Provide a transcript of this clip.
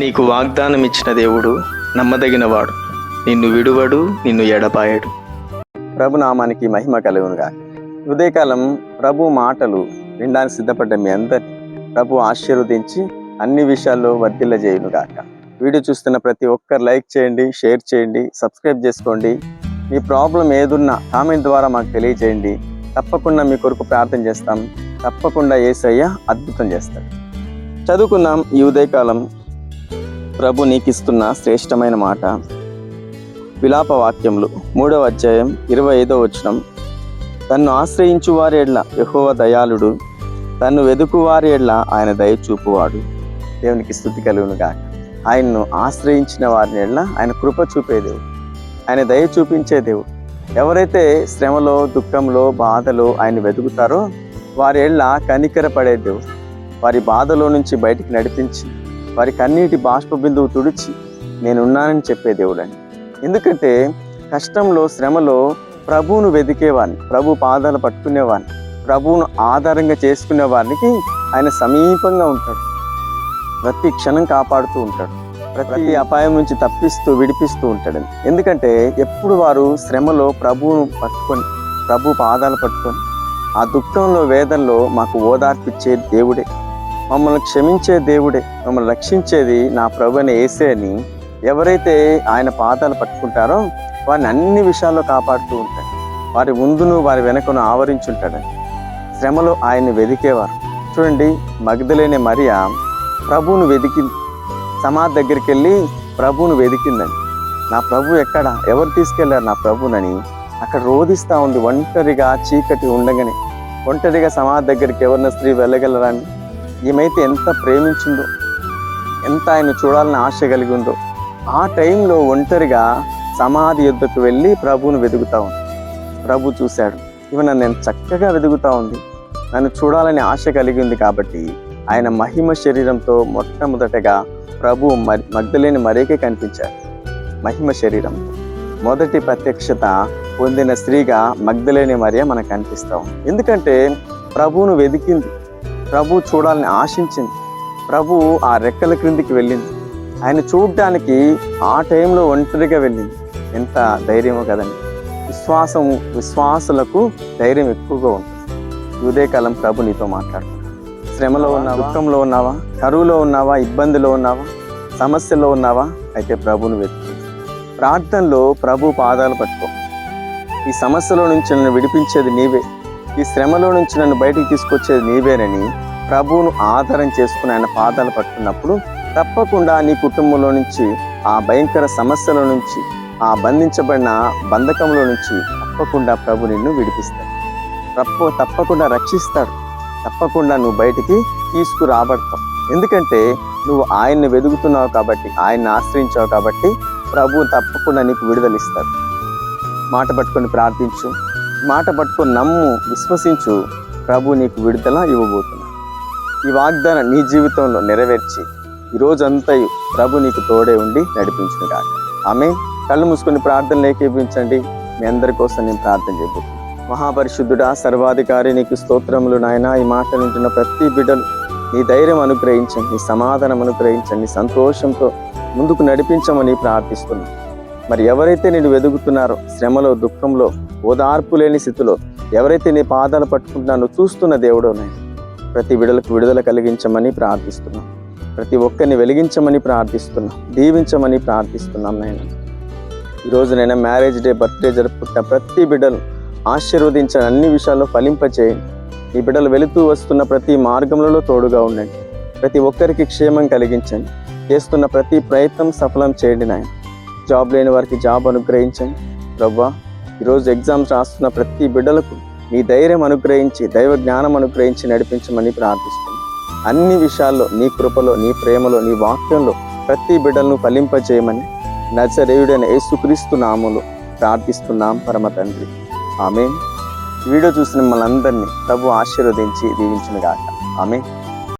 నీకు వాగ్దానం ఇచ్చిన దేవుడు నమ్మదగినవాడు. నిన్ను విడువడు నిన్ను ఎడపాయడు ప్రభు నామానికి మహిమ కలుగునుగా. ఉదయకాలం ప్రభు మాటలు వినడానికి సిద్ధపడ్డ మీ అందరినీ ప్రభు ఆశీర్వదించి అన్ని విషయాల్లో వర్తిల్లజేయునుగాక వీడియో చూస్తున్న ప్రతి ఒక్కరు లైక్ చేయండి షేర్ చేయండి సబ్స్క్రైబ్ చేసుకోండి. మీ ప్రాబ్లం ఏదున్నా కామెంట్ ద్వారా మాకు తెలియజేయండి. తప్పకుండా మీ కొరకు ప్రార్థన చేస్తాం. తప్పకుండా ఏసయ్య అద్భుతం చేస్తాడు. చదువుకుందాం ఈ ఉదయకాలం ప్రభు నీకిస్తున్న శ్రేష్టమైన మాట. విలాప వాక్యములు మూడవ అధ్యాయం ఇరవై ఐదో వచనం. తన్ను ఆశ్రయించు వారేడ్ల యహోవ దయాళుడు తన్ను వెదుకు వారి ఆయన దయ చూపువాడు. దేవునికి స్థుతి కలుగునుగా ఆయన్ను ఆశ్రయించిన వారి ఎడ్ల ఆయన కృప చూపే దేవుడు. ఆయన దయ చూపించే దేవుడు. ఎవరైతే శ్రమలో దుఃఖంలో బాధలో ఆయన వెతుకుతారో వారి ఎడ్ల కనికర పడే దేవుడు. వారి బాధలో నుంచి బయటికి నడిపించి వారి కన్నీటి బాష్ప బిందువు తుడిచి నేనున్నానని చెప్పే దేవుడని. ఎందుకంటే కష్టంలో శ్రమలో ప్రభువును వెతికేవాడిని ప్రభు పాదాలు పట్టుకునేవాడిని ప్రభువును ఆధారంగా చేసుకునే వారికి ఆయన సమీపంగా ఉంటాడు. ప్రతి క్షణం కాపాడుతూ ఉంటాడు. ప్రతి అపాయం నుంచి తప్పిస్తూ విడిపిస్తూ ఉంటాడు. ఎందుకంటే ఎప్పుడు వారు శ్రమలో ప్రభువును పట్టుకొని ప్రభు పాదాలు పట్టుకొని ఆ దుఃఖంలో వేదనలో మాకు ఓదార్పిచ్చే దేవుడే. మమ్మల్ని క్షమించే దేవుడే మమ్మల్ని రక్షించేది నా ప్రభు అని ఏసే అని ఎవరైతే ఆయన పాదాలు పట్టుకుంటారో వారిని అన్ని విషయాల్లో కాపాడుతూ ఉంటాడు. వారి ముందును వారి వెనకను ఆవరించుంటాడు. శ్రమలో ఆయన్ని వెదికేవారు. చూడండి మగ్ధులేని మరియ ప్రభువును వెదికింది సమాధి దగ్గరికి వెళ్ళి ప్రభువును వెదికిందని. నా ప్రభు ఎక్కడ? ఎవరు తీసుకెళ్ళారు నా ప్రభునని అక్కడ రోధిస్తూ ఉంది ఒంటరిగా చీకటి ఉండగానే ఒంటరిగా సమాధి దగ్గరికి ఎవరిన స్త్రీ వెళ్ళగలరని ఈమెయితే ఎంత ప్రేమించిందో ఎంత ఆయన చూడాలని ఆశ కలిగి ఉందో ఆ టైంలో ఒంటరిగా సమాధి యుద్ధకు వెళ్ళి ప్రభువును వెతుకుతా ఉంది. ప్రభు చూశాడు ఇవి నన్ను నేను చక్కగా వెతుకుతా ఉంది. నన్ను చూడాలని ఆశ కలిగి ఉంది కాబట్టి ఆయన మహిమ శరీరంతో మొట్టమొదటగా ప్రభు మరి మగ్ధలేని మరేకే కనిపించారు మహిమ శరీరం. మొదటి ప్రత్యక్షత పొందిన స్త్రీగా మగ్ధలేని మరియ మనకు కనిపిస్తాం ఎందుకంటే ప్రభువును వెతికింది ప్రభు చూడాలని ఆశించింది. ప్రభు ఆ రెక్కల క్రిందికి వెళ్ళింది. ఆయన చూడడానికి ఆ టైంలో ఒంటరిగా వెళ్ళింది. ఎంత ధైర్యమో కదండి. విశ్వాసం విశ్వాసులకు ధైర్యం ఎక్కువగా ఉంటుంది. ఉదయకాలం ప్రభు నీతో మాట్లాడుతున్నాడు. శ్రమలో ఉన్నావా? దుఃఖంలో ఉన్నావా? కరువులో ఉన్నావా? ఇబ్బందిలో ఉన్నావా? సమస్యలో ఉన్నావా? అయితే ప్రభుని వెతుకు. ప్రార్థనలో ప్రభు పాదాలు పట్టుకో. ఈ సమస్యలో నుంచి నన్ను విడిపించేది నీవే. ఈ శ్రమలో నుంచి నన్ను బయటికి తీసుకొచ్చేది నీవేనని ప్రభువును ఆధారం చేసుకుని ఆయన పాదాలు పట్టుకున్నప్పుడు తప్పకుండా నీ కుటుంబంలో నుంచి ఆ భయంకర సమస్యల నుంచి ఆ బంధించబడిన బంధకంలో నుంచి తప్పకుండా ప్రభు నిన్ను విడిపిస్తాడు. తప్ప తప్పకుండా రక్షిస్తాడు. తప్పకుండా నువ్వు బయటికి తీసుకురాబడతావు. ఎందుకంటే నువ్వు ఆయన్ని వెదుగుతున్నావు కాబట్టి ఆయన్ని ఆశ్రయించావు కాబట్టి ప్రభు తప్పకుండా నీకు విడుదలిస్తాడు మాట పట్టుకొని ప్రార్థించు. మాట పట్టుకొని నమ్ము విశ్వసించు. ప్రభు నీకు విడుదల ఇవ్వబోతున్నా. ఈ వాగ్దానం నీ జీవితంలో నెరవేర్చి ఈ ప్రభు నీకు తోడే ఉండి నడిపించును కాక ఆమె కళ్ళు మూసుకొని ప్రార్థన లేకేపించండి మీ అందరి కోసం నేను ప్రార్థన చేయబోతున్నాను మహాపరిశుద్ధుడా సర్వాధికారి నీకు స్తోత్రములు నాయన. ఈ మాట వింటున్న ప్రతి బిడ్డలు నీ ధైర్యం అనుగ్రహించండి నీ సమాధానం అనుగ్రహించండి నీ సంతోషంతో ముందుకు నడిపించమని ప్రార్థిస్తున్నాను మరి ఎవరైతే నేను వెదుగుతున్నారో శ్రమలో దుఃఖంలో ఓదార్పు లేని స్థితిలో ఎవరైతే నీ పాదాలు పట్టుకుంటున్నానో చూస్తున్న దేవుడు నాయన ప్రతి విడుదలకు విడుదల కలిగించమని ప్రార్థిస్తున్నాం. ప్రతి ఒక్కరిని వెలిగించమని ప్రార్థిస్తున్నాం. దీవించమని ప్రార్థిస్తున్నాం నాయన. ఈరోజు నేను మ్యారేజ్ డే బర్త్డే జరుపుకుంటున్న ప్రతి బిడ్డను ఆశీర్వదించిన అన్ని విషయాల్లో ఫలింపచేయండి. ఈ బిడ్డలు వెళుతూ వస్తున్న ప్రతి మార్గంలో తోడుగా ఉండండి. ప్రతి ఒక్కరికి క్షేమం కలిగించండి. చేస్తున్న ప్రతి ప్రయత్నం సఫలం చేయండి నాయన. జాబ్ లేని వారికి జాబ్ అనుగ్రహించండి. ప్రభా ఈరోజు ఎగ్జామ్స్ రాస్తున్న ప్రతి బిడ్డలకు నీ ధైర్యం అనుగ్రహించి దైవ జ్ఞానం అనుగ్రహించి నడిపించమని ప్రార్థిస్తున్నాను అన్ని విషయాల్లో నీ కృపలో నీ ప్రేమలో నీ వాక్యంలో ప్రతి బిడ్డలను ఫలింపజేయమని నజరేయుడైన యేసుక్రీస్తు నామంలో ప్రార్థిస్తున్నాం పరమ తండ్రి. ఆమె వీడియో చూసిన మనందరినీ ప్రభు ఆశీర్వదించి దీవించిన గాక ఆమె